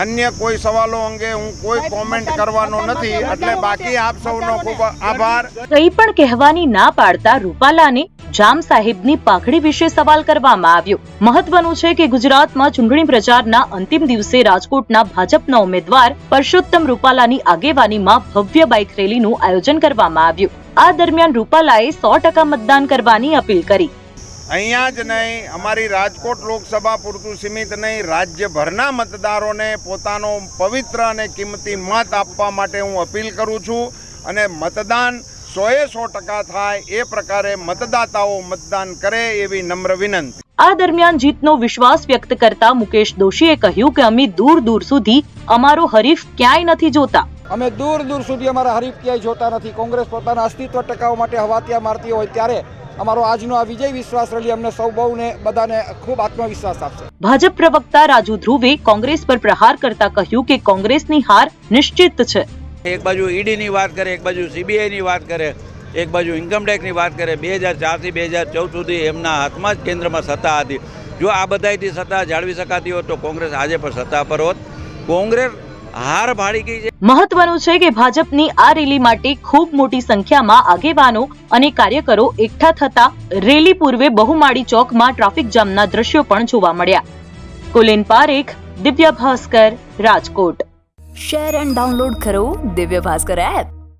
અન્ય કોઈ સવાલો અંગે હું કોઈ કોમેન્ટ કરવાનો નથી. એટલે બાકી આપ સૌનો ખૂબ આભાર. કંઈ પણ કહેવાની ના પાડતા રૂપાલાને જામ સાહેબની પાઘડી વિશે સવાલ કરવામાં આવ્યો. મહત્વનું છે કે ગુજરાતમાં ચૂંટણી પ્રચારના અંતિમ દિવસે રાજકોટના ભાજપના ઉમેદવાર પરસોત્તમ રૂપાલાની આગેવાનીમાં ભવ્ય બાઇક રેલીનું આયોજન કરવામાં આવ્યું. આ દરમિયાન રૂપાલાએ સો ટકા મતદાન કરવાની અપીલ કરી. અહીંયા જ નહીં અમારી રાજકોટ લોકસભા પૂરતું સીમિત નહીં રાજ્યભરના મતદારોને પોતાનો પવિત્ર અને કિંમતી મત આપવા માટે હું અપીલ કરું છું અને મતદાન સોએ સો ટકા થાય એ પ્રકારે મતદાતાઓ મતદાન કરે એવી નમ્ર વિનંતી. આ દરમિયાન જીતનો વિશ્વાસ વ્યક્ત કરતા મુકેશ દોશીએ કહ્યું કે અમે દૂર દૂર સુધી અમારો હરીફ ક્યાંય નથી જોતા. અમે દૂર દૂર સુધી અમારા હરીફ ક્યાંય જોતા નથી. કોંગ્રેસ પોતાના અસ્તિત્વ ટકાવવા માટે હવાતિયા મારતી હોય ત્યારે અમારો આજનો આ વિજય વિશ્વાસ રેલી અમને સૌ બહુને બધાને ખૂબ આત્મવિશ્વાસ આપશે. ભાજપ પ્રવક્તા રાજુ ધ્રુવે કોંગ્રેસ પર પ્રહાર કરતા કહ્યું કે કોંગ્રેસની હાર નિશ્ચિત છે. એક બાજુ ઈડીની વાત કરે એક બાજુ સીબીઆઈની વાત કરે એક બાજુ ઇન્કમટેક્સની વાત કરે. બે હજાર ચારથી બે હજાર ચૌદ સુધી એમના હાથમાં જ કેન્દ્રમાં સત્તા હતી. જો આ બધાયથી સત્તા જાળવી શકાતી હોત તો કોંગ્રેસ આજે પણ સત્તા પર હોત. કોંગ્રેસ હાર ભાડી ગઈ છે. મહત્વનું છે કે ભાજપની આ રેલી માટે ખૂબ મોટી સંખ્યામાં આગેવાનો અને કાર્યકરો એકઠા થતા રેલી પૂર્વે બહુમાળી ચોકમાં ટ્રાફિક જામના દ્રશ્યો પણ જોવા મળ્યા. Kulin Parekh Divya Bhaskar Rajkot. Share and download કરો દિવ્ય ભાસ્કર એપ.